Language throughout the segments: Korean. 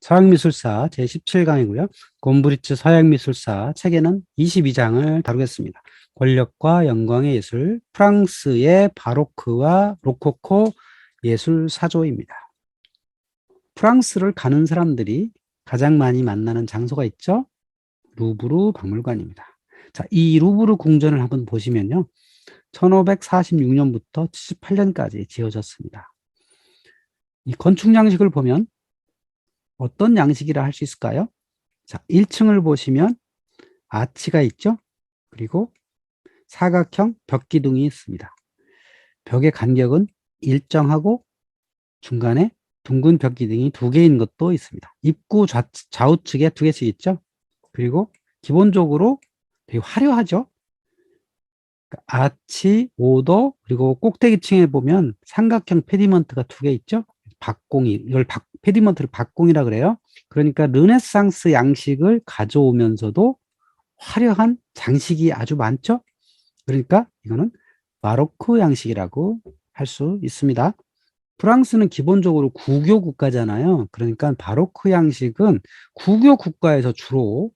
서양미술사 제17강이고요. 곰브리츠 서양미술사 책에는 22장을 다루겠습니다. 권력과 영광의 예술, 프랑스의 바로크와 로코코 예술 사조입니다. 프랑스를 가는 사람들이 가장 많이 만나는 장소가 있죠? 루브르 박물관입니다. 자, 이 루브르 궁전을 한번 보시면요. 1546년부터 78년까지 지어졌습니다. 이 건축 양식을 보면 어떤 양식이라 할 수 있을까요? 자, 1층을 보시면 아치가 있죠? 그리고 사각형 벽 기둥이 있습니다. 벽의 간격은 일정하고 중간에 둥근 벽 기둥이 두 개인 것도 있습니다. 입구 좌, 좌우측에 두 개씩 있죠? 그리고 기본적으로 되게 화려하죠? 그러니까 아치, 오도, 그리고 꼭대기층에 보면 삼각형 페디먼트가 두 개 있죠? 박공이, 이걸 박, 페디먼트를 박공이라 그래요. 그러니까 르네상스 양식을 가져오면서도 화려한 장식이 아주 많죠? 그러니까 이거는 마로크 양식이라고 할 수 있습니다. 프랑스는 기본적으로 구교 국가잖아요. 그러니까 바로크 양식은 구교 국가에서 주로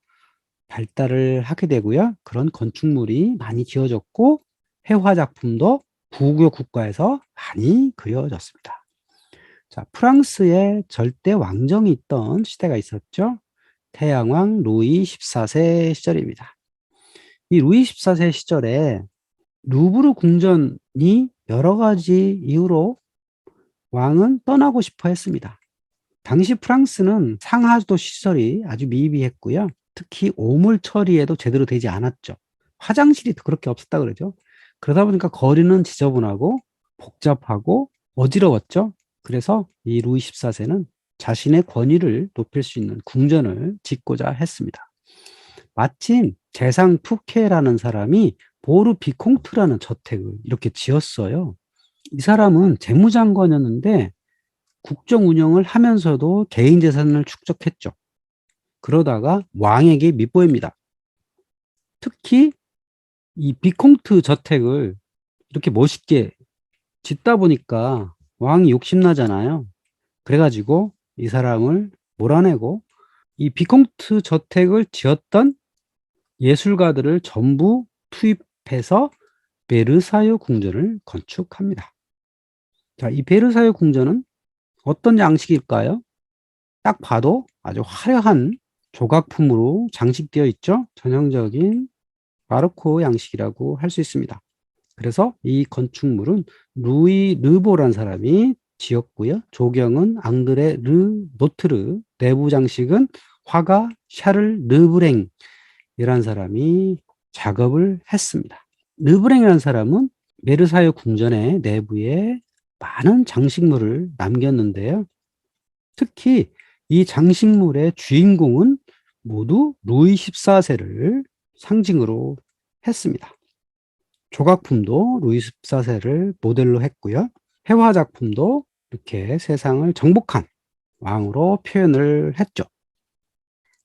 발달을 하게 되고요. 그런 건축물이 많이 지어졌고 해화 작품도 구교 국가에서 많이 그려졌습니다. 자, 프랑스에 절대 왕정이 있던 시대가 있었죠. 태양왕 루이 14세 시절입니다. 이 루이 14세 시절에 루브르 궁전이 여러 가지 이유로 왕은 떠나고 싶어 했습니다. 당시 프랑스는 상하도 시설이 아주 미비했고요. 특히 오물 처리에도 제대로 되지 않았죠. 화장실이 그렇게 없었다 그러죠. 그러다 보니까 거리는 지저분하고 복잡하고 어지러웠죠. 그래서 이 루이 14세는 자신의 권위를 높일 수 있는 궁전을 짓고자 했습니다. 마침 재상 푸케라는 사람이 보르 비콩트라는 저택을 이렇게 지었어요. 이 사람은 재무장관이었는데 국정 운영을 하면서도 개인 재산을 축적했죠. 그러다가 왕에게 밑보입니다. 특히 이 비콩트 저택을 이렇게 멋있게 짓다 보니까 왕이 욕심나잖아요. 그래가지고 이 사람을 몰아내고 이 비콩트 저택을 지었던 예술가들을 전부 투입해서 베르사유 궁전을 건축합니다. 자, 이 베르사유 궁전은 어떤 양식일까요? 딱 봐도 아주 화려한 조각품으로 장식되어 있죠. 전형적인 바로코 양식이라고 할 수 있습니다. 그래서 이 건축물은 루이 르보란 사람이 지었고요. 조경은 앙드레 르 노트르, 내부 장식은 화가 샤를 르브랭이라는 사람이 작업을 했습니다. 르브랭이라는 사람은 메르사유 궁전의 내부에 많은 장식물을 남겼는데요. 특히 이 장식물의 주인공은 모두 루이 14세를 상징으로 했습니다. 조각품도 루이 14세를 모델로 했고요. 해화 작품도 이렇게 세상을 정복한 왕으로 표현을 했죠.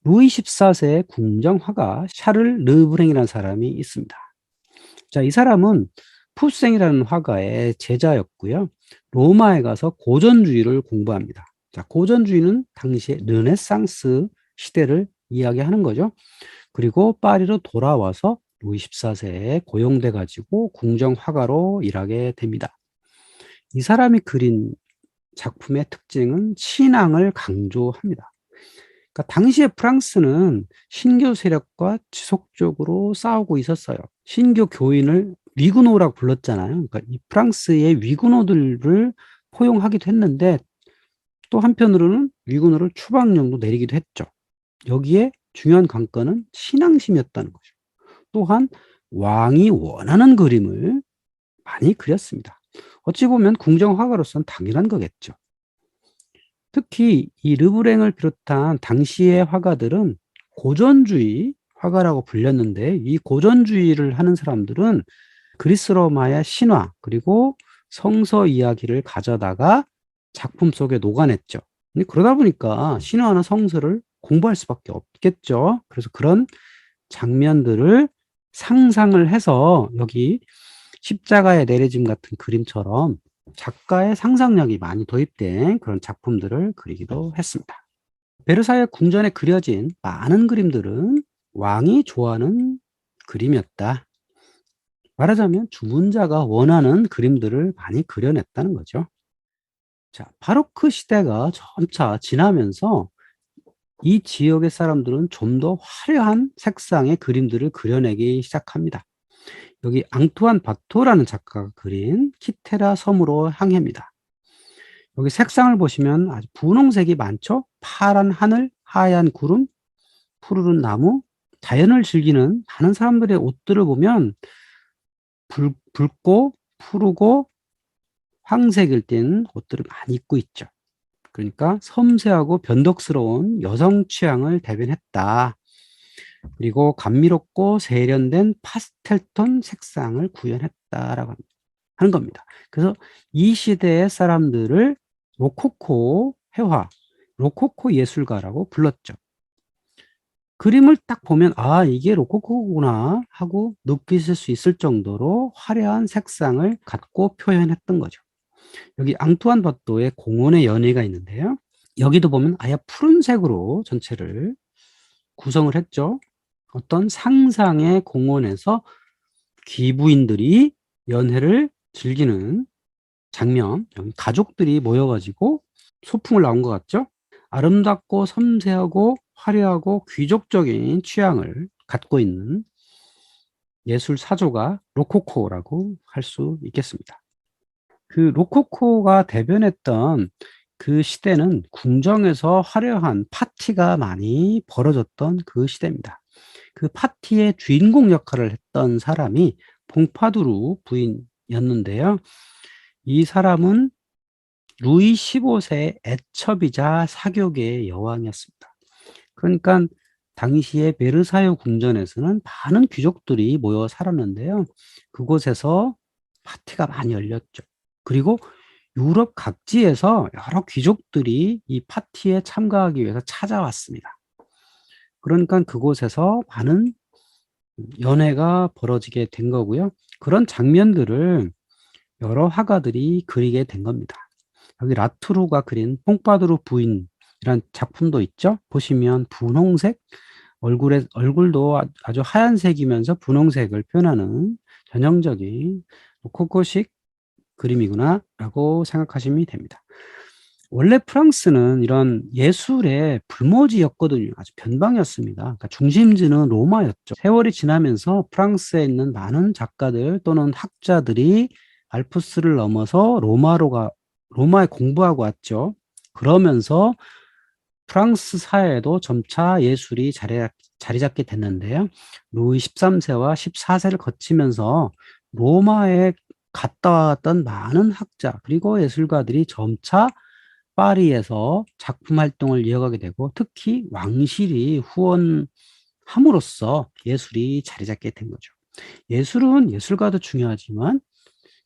루이 14세의 궁정화가 샤를 르브랭이라는 사람이 있습니다. 자, 이 사람은 푸생이라는 화가의 제자였고요. 로마에 가서 고전주의를 공부합니다. 자, 고전주의는 당시에 르네상스 시대를 이야기하는 거죠. 그리고 파리로 돌아와서 루이 14세에 고용돼 가지고 궁정 화가로 일하게 됩니다. 이 사람이 그린 작품의 특징은 신앙을 강조합니다. 그러니까 당시에 프랑스는 신교 세력과 지속적으로 싸우고 있었어요. 신교 교인을 위구노라고 불렀잖아요. 그러니까 이 프랑스의 위구노들을 포용하기도 했는데 또 한편으로는 위구노를 추방령도 내리기도 했죠. 여기에 중요한 관건은 신앙심이었다는 거죠. 또한 왕이 원하는 그림을 많이 그렸습니다. 어찌 보면 궁정화가로서는 당연한 거겠죠. 특히 이 르브랭을 비롯한 당시의 화가들은 고전주의 화가라고 불렸는데 이 고전주의를 하는 사람들은 그리스 로마의 신화 그리고 성서 이야기를 가져다가 작품 속에 녹아냈죠. 그러다 보니까 신화나 성서를 공부할 수밖에 없겠죠. 그래서 그런 장면들을 상상을 해서 여기 십자가의 내려짐 같은 그림처럼 작가의 상상력이 많이 도입된 그런 작품들을 그리기도 했습니다. 베르사유 궁전에 그려진 많은 그림들은 왕이 좋아하는 그림이었다. 말하자면 주문자가 원하는 그림들을 많이 그려냈다는 거죠. 자, 바로크 시대가 점차 지나면서 이 지역의 사람들은 좀 더 화려한 색상의 그림들을 그려내기 시작합니다. 여기 앙투안 바토라는 작가가 그린 키테라 섬으로 향해입니다. 여기 색상을 보시면 아주 분홍색이 많죠? 파란 하늘, 하얀 구름, 푸르른 나무, 자연을 즐기는 많은 사람들의 옷들을 보면 붉, 붉고 푸르고 황색일 땐 옷들을 많이 입고 있죠. 그러니까 섬세하고 변덕스러운 여성 취향을 대변했다. 그리고 감미롭고 세련된 파스텔톤 색상을 구현했다라고 하는 겁니다. 그래서 이 시대의 사람들을 로코코 회화, 로코코 예술가라고 불렀죠. 그림을 딱 보면 아 이게 로코코구나 하고 느끼실 수 있을 정도로 화려한 색상을 갖고 표현했던 거죠. 여기 앙투안 바토의 공원의 연회가 있는데요. 여기도 보면 아예 푸른색으로 전체를 구성을 했죠. 어떤 상상의 공원에서 기부인들이 연회를 즐기는 장면, 가족들이 모여가지고 소풍을 나온 것 같죠? 아름답고 섬세하고 화려하고 귀족적인 취향을 갖고 있는 예술 사조가 로코코라고 할 수 있겠습니다. 그 로코코가 대변했던 그 시대는 궁정에서 화려한 파티가 많이 벌어졌던 그 시대입니다. 그 파티의 주인공 역할을 했던 사람이 봉파두루 부인이었는데요. 이 사람은 루이 15세 애첩이자 사교계의 여왕이었습니다. 그러니까 당시에 베르사유 궁전에서는 많은 귀족들이 모여 살았는데요. 그곳에서 파티가 많이 열렸죠. 그리고 유럽 각지에서 여러 귀족들이 이 파티에 참가하기 위해서 찾아왔습니다. 그러니까 그곳에서 많은 연회가 벌어지게 된 거고요. 그런 장면들을 여러 화가들이 그리게 된 겁니다. 여기 라투루가 그린 뽕파두루 부인이란 작품도 있죠. 보시면 분홍색 얼굴에 얼굴도 아주 하얀색이면서 분홍색을 표현하는 전형적인 코코식 그림이구나 라고 생각하시면 됩니다. 원래 프랑스는 이런 예술의 불모지였거든요. 아주 변방이었습니다. 그러니까 중심지는 로마였죠. 세월이 지나면서 프랑스에 있는 많은 작가들 또는 학자들이 알프스를 넘어서 로마로 가, 로마에 공부하고 왔죠. 그러면서 프랑스 사회에도 점차 예술이 자리, 자리 잡게 됐는데요. 루이 13세와 14세를 거치면서 로마에 갔다 왔던 많은 학자 그리고 예술가들이 점차 파리에서 작품 활동을 이어가게 되고 특히 왕실이 후원함으로써 예술이 자리 잡게 된 거죠. 예술은 예술가도 중요하지만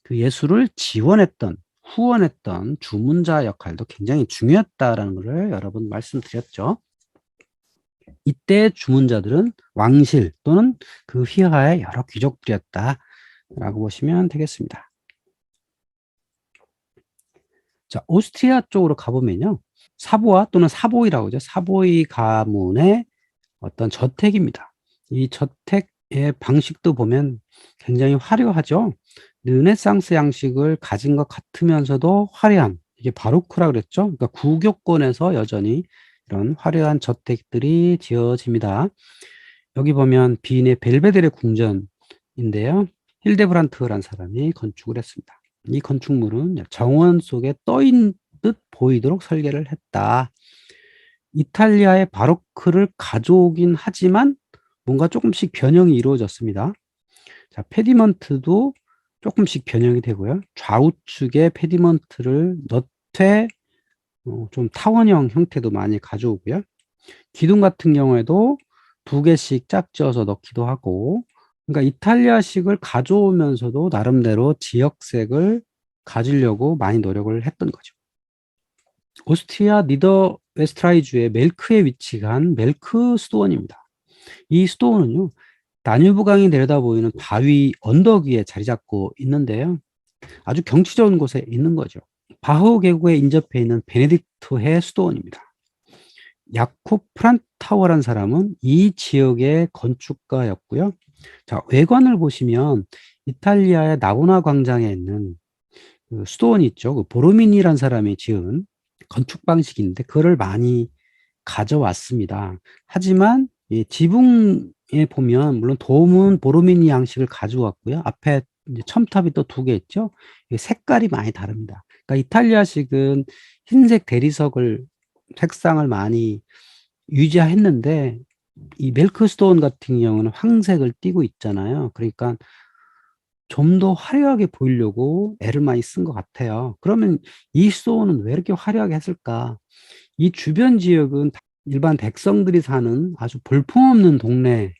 그 예술을 지원했던 후원했던 주문자 역할도 굉장히 중요했다라는 것을 여러 분 말씀드렸죠. 이때 주문자들은 왕실 또는 그 휘하의 여러 귀족들이었다 라고 보시면 되겠습니다. 자, 오스트리아 쪽으로 가보면요. 사보아 또는 사보이라고 하죠. 사보이 가문의 어떤 저택입니다. 이 저택의 방식도 보면 굉장히 화려하죠. 르네상스 양식을 가진 것 같으면서도 화려한 이게 바로크라 그랬죠. 그러니까 구교권에서 여전히 이런 화려한 저택들이 지어집니다. 여기 보면 비인의 벨베데레 궁전인데요. 힐데브란트라는 사람이 건축을 했습니다. 이 건축물은 정원 속에 떠인 듯 보이도록 설계를 했다. 이탈리아의 바로크를 가져오긴 하지만 뭔가 조금씩 변형이 이루어졌습니다. 자, 페디먼트도 조금씩 변형이 되고요. 좌우측에 페디먼트를 너퇴 어, 좀 타원형 형태도 많이 가져오고요. 기둥 같은 경우에도 두 개씩 짝지어서 넣기도 하고 그러니까 이탈리아식을 가져오면서도 나름대로 지역색을 가지려고 많이 노력을 했던 거죠. 오스트리아 니더 웨스트라이주의 멜크에 위치한 멜크 수도원입니다. 이 수도원은요, 다뉴브강이 내려다 보이는 바위 언덕 위에 자리 잡고 있는데요. 아주 경치 좋은 곳에 있는 거죠. 바흐 계곡에 인접해 있는 베네딕트해 수도원입니다. 야콥 프란타워라는 사람은 이 지역의 건축가였고요. 자, 외관을 보시면 이탈리아의 나보나 광장에 있는 그 수도원이 있죠. 그 보로미니라는 사람이 지은 건축 방식인데 그거를 많이 가져왔습니다. 하지만 이 지붕에 보면 물론 돔은 보로미니 양식을 가져왔고요. 앞에 이제 첨탑이 또 두 개 있죠. 색깔이 많이 다릅니다. 그러니까 이탈리아식은 흰색 대리석을 색상을 많이 유지했는데 이 멜크스톤 같은 경우는 황색을 띠고 있잖아요. 그러니까 좀 더 화려하게 보이려고 애를 많이 쓴 것 같아요. 그러면 이 스톤은 왜 이렇게 화려하게 했을까? 이 주변 지역은 일반 백성들이 사는 아주 볼품없는 동네란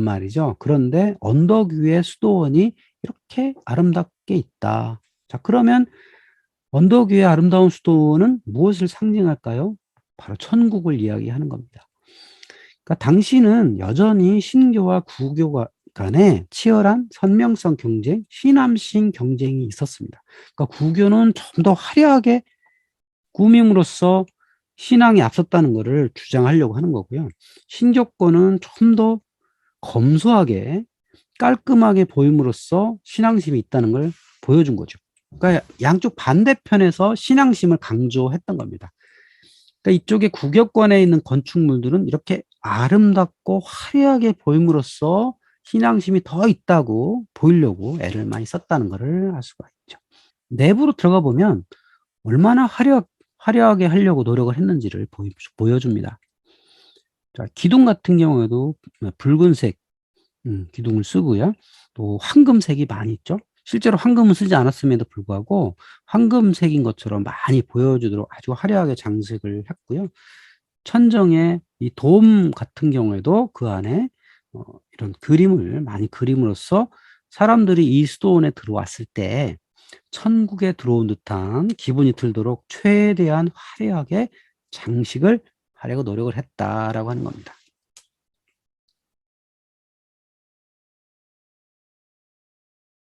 말이죠. 그런데 언덕 위에 수도원이 이렇게 아름답게 있다. 자, 그러면 언덕 위의 아름다운 수도원은 무엇을 상징할까요? 바로 천국을 이야기하는 겁니다. 그러니까 당시는 여전히 신교와 구교가 간에 치열한 선명성 경쟁, 신암신 경쟁이 있었습니다. 그러니까 구교는 좀 더 화려하게 꾸밈으로써 신앙이 앞섰다는 것을 주장하려고 하는 거고요. 신교권은 좀 더 검소하게 깔끔하게 보임으로써 신앙심이 있다는 걸 보여준 거죠. 그러니까 양쪽 반대편에서 신앙심을 강조했던 겁니다. 그러니까 이쪽에 구격권에 있는 건축물들은 이렇게 아름답고 화려하게 보임으로써 신앙심이 더 있다고 보이려고 애를 많이 썼다는 것을 알 수가 있죠. 내부로 들어가 보면 얼마나 화려, 화려하게 하려고 노력을 했는지를 보여, 보여줍니다. 자, 기둥 같은 경우에도 붉은색 음, 기둥을 쓰고요. 또 황금색이 많이 있죠. 실제로 황금은 쓰지 않았음에도 불구하고 황금색인 것처럼 많이 보여주도록 아주 화려하게 장식을 했고요. 천정에 이돔 같은 경우에도 그 안에 어, 이런 그림을 많이 그림으로써 사람들이 이 수도원에 들어왔을 때 천국에 들어온 듯한 기분이 들도록 최대한 화려하게 장식을 하려고 노력을 했다라고 하는 겁니다.